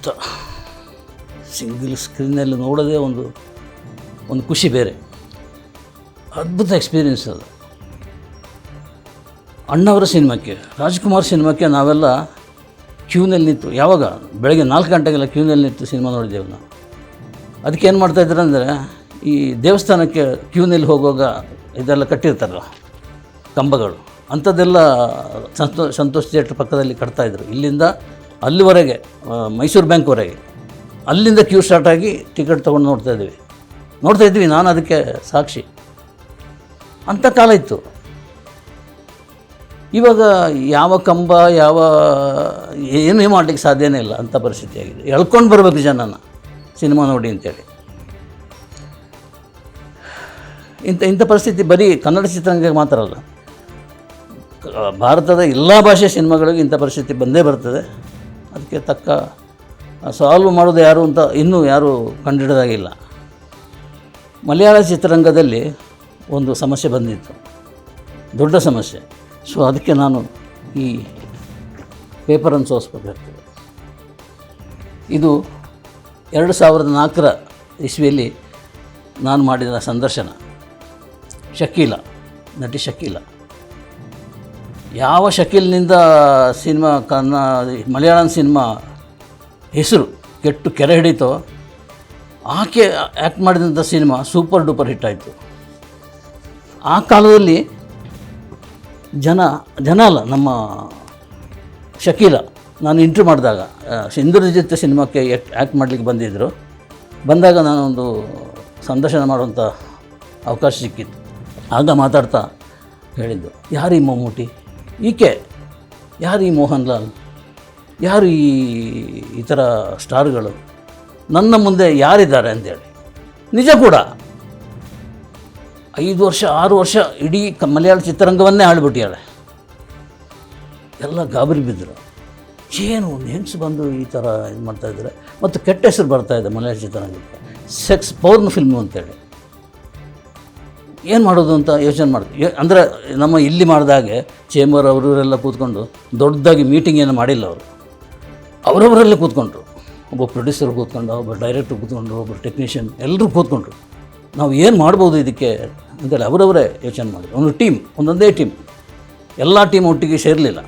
ಅದ್ಭುತ ಸಿಂಗಲ್ ಸ್ಕ್ರೀನಲ್ಲಿ ನೋಡೋದೇ ಒಂದು ಒಂದು ಖುಷಿ ಬೇರೆ. ಅದ್ಭುತ ಎಕ್ಸ್ಪೀರಿಯೆನ್ಸ್ ಅದು. ಅಣ್ಣವರ ಸಿನಿಮಾಕ್ಕೆ, ರಾಜ್ಕುಮಾರ್ ಸಿನಿಮಾಕ್ಕೆ ನಾವೆಲ್ಲ ಕ್ಯೂನಲ್ಲಿ ನಿಂತು, ಯಾವಾಗ? ಬೆಳಗ್ಗೆ ನಾಲ್ಕು ಗಂಟೆಗೆಲ್ಲ ಕ್ಯೂನಲ್ಲಿ ನಿಂತು ಸಿನಿಮಾ ನೋಡಿದ್ದೇವೆ ನಾವು. ಅದಕ್ಕೆ ಏನು ಮಾಡ್ತಾಯಿದ್ರು ಅಂದರೆ, ಈ ದೇವಸ್ಥಾನಕ್ಕೆ ಕ್ಯೂನಲ್ಲಿ ಹೋಗುವಾಗ ಇದೆಲ್ಲ ಕಟ್ಟಿರ್ತಾರಲ್ಲ, ಕಂಬಗಳು. ಅಂಥದ್ದೆಲ್ಲ ಸಂತೋ, ಸಂತೋಷ್ ಥಿಯೇಟ್ರ್ ಪಕ್ಕದಲ್ಲಿ ಕಟ್ತಾಯಿದ್ರು ಇಲ್ಲಿಂದ ಅಲ್ಲಿವರೆಗೆ ಮೈಸೂರು ಬ್ಯಾಂಕ್ವರೆಗೆ, ಅಲ್ಲಿಂದ ಕ್ಯೂ ಸ್ಟಾರ್ಟ್ ಆಗಿ ಟಿಕೆಟ್ ತೊಗೊಂಡು ನೋಡ್ತಾ ಇದ್ವಿ. ನೋಡ್ತಾ ಇದ್ವಿ, ನಾನು ಅದಕ್ಕೆ ಸಾಕ್ಷಿ. ಅಂಥ ಕಾಲ ಇತ್ತು. ಇವಾಗ ಯಾವ ಕಂಬ, ಯಾವ, ಏನೂ ಮಾಡಲಿಕ್ಕೆ ಸಾಧ್ಯನೇ ಇಲ್ಲ ಅಂಥ ಪರಿಸ್ಥಿತಿ ಆಗಿದೆ. ಎಳ್ಕೊಂಡು ಬರಬೇಕು ಜನನ, ಸಿನಿಮಾ ನೋಡಿ ಅಂತೇಳಿ. ಇಂಥ ಇಂಥ ಪರಿಸ್ಥಿತಿ ಬರೀ ಕನ್ನಡ ಚಿತ್ರರಂಗಕ್ಕೆ ಮಾತ್ರ ಅಲ್ಲ. ಭಾರತದ ಎಲ್ಲ ಭಾಷೆ ಸಿನಿಮಾಗಳಿಗೆ ಇಂಥ ಪರಿಸ್ಥಿತಿ ಬಂದೇ ಬರ್ತದೆ. ಅದಕ್ಕೆ ತಕ್ಕ ಸಾಲ್ವ್ ಮಾಡೋದು ಯಾರು ಅಂತ ಇನ್ನೂ ಯಾರೂ ಕಂಡುಹಿಡಿದಾಗಿಲ್ಲ. ಮಲಯಾಳ ಚಿತ್ರರಂಗದಲ್ಲಿ ಒಂದು ಸಮಸ್ಯೆ ಬಂದಿತ್ತು. ದೊಡ್ಡ ಸಮಸ್ಯೆ. ಸೊ ಅದಕ್ಕೆ ನಾನು ಈ ಪೇಪರನ್ನು ಸೋಸ್ಬೇಕಾಗ್ತದೆ ಇದು ಎರಡು ಸಾವಿರದ ನಾಲ್ಕರ ಇಸ್ವಿಯಲ್ಲಿ ನಾನು ಮಾಡಿದ ಸಂದರ್ಶನ. ಶಕೀಲ, ನಟಿ ಶಕೀಲ. ಯಾವ ಶಕೀಲ್ನಿಂದ ಸಿನಿಮಾ ಕನ್ನ ಮಲಯಾಳಂ ಸಿನಿಮಾ ಹೆಸರು ಕೆಟ್ಟು ಕೆರೆ ಹಿಡಿತೋ, ಆಕೆ ಆ್ಯಕ್ಟ್ ಮಾಡಿದಂಥ ಸಿನಿಮಾ ಸೂಪರ್ ಡೂಪರ್ ಹಿಟ್ ಆಯಿತು. ಆ ಕಾಲದಲ್ಲಿ ಜನ ಜನ ಅಲ್ಲ, ನಮ್ಮ ಶಕೀಲ, ನಾನು ಇಂಟ್ರ್ಯೂ ಮಾಡಿದಾಗ ಇಂದ್ರಜಿತ್ ಸಿನಿಮಾಕ್ಕೆ ಆ್ಯಕ್ಟ್ ಮಾಡಲಿಕ್ಕೆ ಬಂದಿದ್ದರು ಬಂದಾಗ ನಾನೊಂದು ಸಂದರ್ಶನ ಮಾಡುವಂಥ ಅವಕಾಶ ಸಿಕ್ಕಿತ್ತು. ಆಗ ಮಾತಾಡ್ತಾ ಹೇಳಿದ್ದು, ಯಾರೀ ಮಮ್ಮೂಟಿ? ಈಕೆ, ಯಾರು ಈ ಮೋಹನ್ ಲಾಲ್ ಯಾರು ಈ ಈ ಥರ ಸ್ಟಾರ್ಗಳು? ನನ್ನ ಮುಂದೆ ಯಾರಿದ್ದಾರೆ ಅಂತೇಳಿ ನಿಜ ಕೂಡ. ಐದು ವರ್ಷ, ಆರು ವರ್ಷ ಇಡೀ ಮಲಯಾಳ ಚಿತ್ರರಂಗವನ್ನೇ ಆಳ್ಬಿಟ್ಟಿಯಾಳೆ ಎಲ್ಲ ಗಾಬರಿ ಬಿದ್ದರು. ಏನು, ಹೆಂಗಸು ಬಂದು ಈ ಥರ ಇದು ಮಾಡ್ತಾಯಿದ್ದಾರೆ ಮತ್ತು ಕೆಟ್ಟ ಹೆಸರು ಬರ್ತಾಯಿದೆ ಮಲಯಾಳ ಚಿತ್ರರಂಗಕ್ಕೆ. ಸೆಕ್ಸ್ ಪೌರ್ನ್ ಫಿಲ್ಮು ಅಂತೇಳಿ. ಏನು ಮಾಡೋದು ಅಂತ ಯೋಚನೆ ಮಾಡಿದ್ವಿ ಅಂದರೆ ನಮ್ಮ ಇಲ್ಲಿ ಮಾಡಿದಾಗೆ ಚೇಂಬರ್ ಅವರವರೆಲ್ಲ ಕೂತ್ಕೊಂಡು ದೊಡ್ಡದಾಗಿ ಮೀಟಿಂಗ್ ಏನು ಮಾಡಿಲ್ಲ ಅವರು. ಅವರವರಲ್ಲೇ ಕೂತ್ಕೊಂಡ್ರು. ಒಬ್ಬ ಪ್ರೊಡ್ಯೂಸರ್ ಕೂತ್ಕೊಂಡು, ಒಬ್ಬ ಡೈರೆಕ್ಟರ್ ಕೂತ್ಕೊಂಡು, ಒಬ್ಬ ಟೆಕ್ನಿಷಿಯನ್ ಎಲ್ಲರೂ ಕೂತ್ಕೊಂಡ್ರು. ನಾವು ಏನು ಮಾಡ್ಬೋದು ಇದಕ್ಕೆ ಅಂತೇಳಿ ಅವರವರೇ ಯೋಚನೆ ಮಾಡಿದ್ರು. ಒಂದು ಟೀಮ್ ಒಂದೊಂದೇ ಟೀಮ್ ಎಲ್ಲ ಟೀಮ್ ಒಟ್ಟಿಗೆ ಸೇರಲಿಲ್ಲ.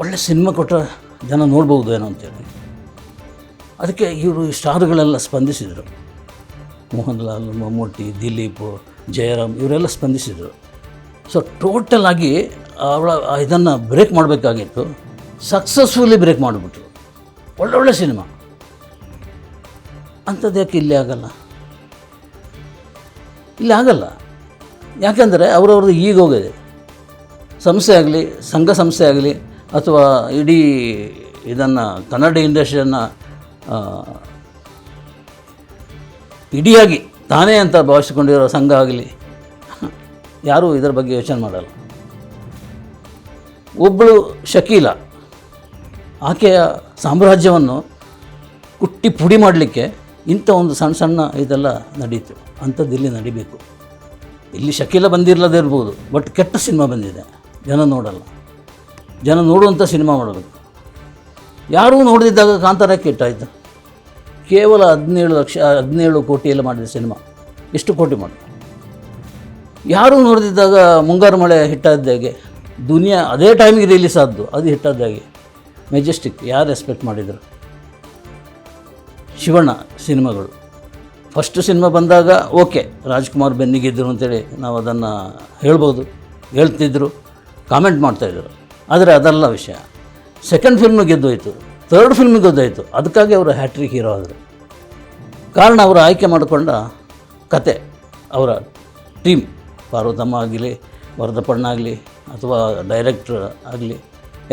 ಒಳ್ಳೆ ಸಿನಿಮಾ ಕೊಟ್ಟರೆ ಜನ ನೋಡ್ಬೋದು ಏನೋ ಅಂತೇಳಿ ಅದಕ್ಕೆ ಇವರು ಸ್ಟಾರ್ಗಳೆಲ್ಲ ಸ್ಪಂದಿಸಿದರು. ಮೋಹನ್ ಲಾಲ್ ಮಮ್ಮೂಟಿ, ದಿಲೀಪ್, ಜಯರಾಮ್ ಇವರೆಲ್ಲ ಸ್ಪಂದಿಸಿದರು. ಸೊ ಟೋಟಲ್ ಆಗಿ ಅವಳ ಇದನ್ನು ಬ್ರೇಕ್ ಮಾಡಬೇಕಾಗಿತ್ತು. ಸಕ್ಸಸ್ಫುಲಿ ಬ್ರೇಕ್ ಮಾಡಿಬಿಟ್ರು. ಒಳ್ಳೊಳ್ಳೆ ಸಿನಿಮಾ. ಅಂಥದ್ದು ಯಾಕೆ ಇಲ್ಲಿ ಆಗಲ್ಲ? ಇಲ್ಲಿ ಆಗಲ್ಲ. ಯಾಕೆಂದರೆ ಅವರವ್ರದ್ದು ಈಗ ಹೋಗಿದೆ. ಸಂಸ್ಥೆ ಆಗಲಿ, ಸಂಘ ಸಂಸ್ಥೆ ಆಗಲಿ, ಅಥವಾ ಇಡೀ ಇದನ್ನು ಕನ್ನಡ ಇಂಡಸ್ಟ್ರಿಯನ್ನು ಇಡಿಯಾಗಿ ತಾನೇ ಅಂತ ಭಾವಿಸಿಕೊಂಡಿರೋ ಸಂಘ ಆಗಲಿ, ಯಾರೂ ಇದರ ಬಗ್ಗೆ ಯೋಚನೆ ಮಾಡಲ್ಲ. ಒಬ್ಬಳು ಶಕೀಲ, ಆಕೆಯ ಸಾಮ್ರಾಜ್ಯವನ್ನು ಕುಟ್ಟಿ ಪುಡಿ ಮಾಡಲಿಕ್ಕೆ ಇಂಥ ಒಂದು ಸಣ್ಣ ಸಣ್ಣ ಇದೆಲ್ಲ ನಡೀತು. ಅಂಥದ್ದು ಇಲ್ಲಿ ನಡಿಬೇಕು. ಇಲ್ಲಿ ಶಕೀಲ ಬಂದಿರಲದೇ ಇರ್ಬೋದು, ಬಟ್ ಕೆಟ್ಟ ಸಿನಿಮಾ ಬಂದಿದೆ. ಜನ ನೋಡಲ್ಲ. ಜನ ನೋಡುವಂಥ ಸಿನಿಮಾ ಮಾಡಬೇಕು. ಯಾರೂ ನೋಡದಿದ್ದಾಗ ಕಾಂತಾರ ಕೆಟ್ಟಾಯಿತು. ಕೇವಲ ಹದಿನೇಳು ಲಕ್ಷ, ಹದಿನೇಳು ಕೋಟಿಯಲ್ಲಿ ಮಾಡಿದ ಸಿನಿಮಾ. ಎಷ್ಟು ಕೋಟಿ ಮಾಡಿದ ಯಾರು ನೋಡಿದಿದ್ದಾಗ ಮುಂಗಾರು ಮಳೆ ಹಿಟ್ಟಾದ್ದಾಗೆ ದುನಿಯಾ ಅದೇ ಟೈಮಿಗೆ ರಿಲೀಸ್ ಆದ್ದು, ಅದು ಹಿಟ್ಟಾದ್ದಾಗೆ ಮೆಜೆಸ್ಟಿಕ್ ಯಾರು ರೆಸ್ಪೆಕ್ಟ್ ಮಾಡಿದರು? ಶಿವಣ್ಣ ಸಿನಿಮಾಗಳು. ಫಸ್ಟ್ ಸಿನಿಮಾ ಬಂದಾಗ ಓಕೆ ರಾಜ್ಕುಮಾರ್ ಬೆನ್ನಿಗಿದ್ದರು ಅಂತೇಳಿ ನಾವು ಅದನ್ನು ಹೇಳ್ಬೋದು, ಹೇಳ್ತಿದ್ರು ಕಾಮೆಂಟ್ ಮಾಡ್ತಾಯಿದ್ರು ಆದರೆ ಅದಲ್ಲ ವಿಷಯ. ಸೆಕೆಂಡ್ ಫಿಲ್ಮ್ ಗೆದ್ದೋಯ್ತು. ಥರ್ಡ್ ಫಿಲ್ಮಿಗೆ ಗೊತ್ತಾಯಿತು. ಅದಕ್ಕಾಗಿ ಅವರು ಹ್ಯಾಟ್ರಿಕ್ ಹೀರೋ ಆದರು. ಕಾರಣ ಅವರು ಆಯ್ಕೆ ಮಾಡಿಕೊಂಡ ಕತೆ, ಅವರ ಟೀಮ್, ಪಾರ್ವತಮ್ಮ ಆಗಲಿ, ವರದಪ್ಪಣ್ಣ ಆಗಲಿ, ಅಥವಾ ಡೈರೆಕ್ಟ್ರ್ ಆಗಲಿ,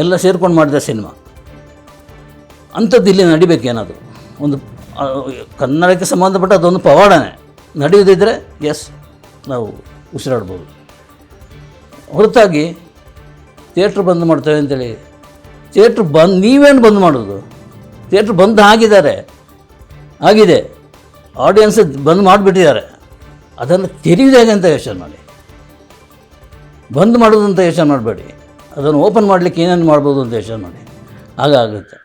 ಎಲ್ಲ ಸೇರ್ಕೊಂಡು ಮಾಡಿದ ಸಿನಿಮಾ. ಅಂಥದ್ದು ಇಲ್ಲಿ ನಡಿಬೇಕೇನದು ಒಂದು ಕನ್ನಡಕ್ಕೆ ಸಂಬಂಧಪಟ್ಟ ಅದೊಂದು ಪವಾಡನೆ. ನಡೆಯೋದಿದ್ದರೆ ಎಸ್ ನಾವು ಉಸಿರಾಡ್ಬೋದು. ಹೊರತಾಗಿ, ಥಿಯೇಟ್ರ್ ಬಂದ್ ಮಾಡ್ತೇವೆ ಅಂತೇಳಿ ಥಿಯೇಟ್ರ್ ಬಂದು, ನೀವೇನು ಬಂದ್ ಮಾಡೋದು? ಥಿಯೇಟ್ರ್ ಬಂದ್ ಆಗಿದ್ದಾರೆ ಆಗಿದೆ. ಆಡಿಯನ್ಸ್ ಬಂದ್ ಮಾಡಿಬಿಟ್ಟಿದ್ದಾರೆ. ಅದನ್ನು ತೆರೆಯುವುದು ಹೇಗೆ ಅಂತ ಯೋಚನೆ ಮಾಡಿ. ಬಂದ್ ಮಾಡೋದು ಅಂತ ಯೋಚನೆ ಮಾಡಬೇಡಿ. ಅದನ್ನು ಓಪನ್ ಮಾಡಲಿಕ್ಕೆ ಏನೇನು ಮಾಡ್ಬೋದು ಅಂತ ಯೋಚನೆ ಮಾಡಿ. ಹಾಗಾಗುತ್ತೆ